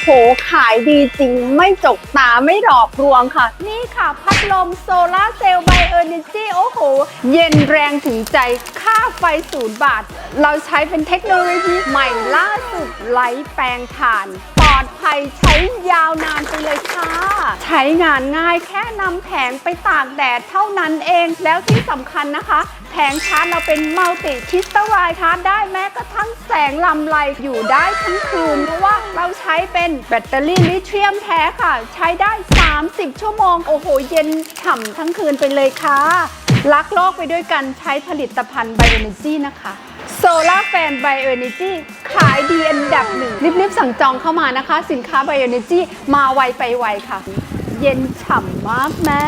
โห ขายดีจริงไม่จกตาไม่หลอกลวงค่ะ นี่ค่ะ พัดลมโซลาเซลล์ไบเออร์เนจีโอ้โห เย็นแรงถึงใจค่าไฟศูนย์บาท เราใช้เป็นเทคโนโลยีใหม่ล่าสุดไร้แปลงถ่านปลอดภัยใช้ยาวนานไปเลยค่ะ ใช้งานง่ายแค่นำแผงไปตากแดดเท่านั้นเองแล้วที่สำคัญนะคะ แผงชาร์จเราเป็นมัลติคิสตวายชาร์จได้แม้กระทั่งแสงลำไรอยู่ได้ทั้งคืนเพราะว่าเราใช้เป็นแบตเตอรี่ลิเธียมแท้ค่ะ ใช้ได้ 30 ชั่วโมง โอ้โห เย็นฉ่ำทั้งคืนไปเลยค่ะ รักโลกไปด้วยกันใช้ผลิตภัณฑ์ไบโอเนจีนะคะโซล่าแฟนไบโอเนจีขายดีอันดับหนึ่งรีบๆสั่งจองเข้ามานะคะ สินค้าไบโอเนจีมาไวไปไวค่ะ เย็นฉ่ำมากแม่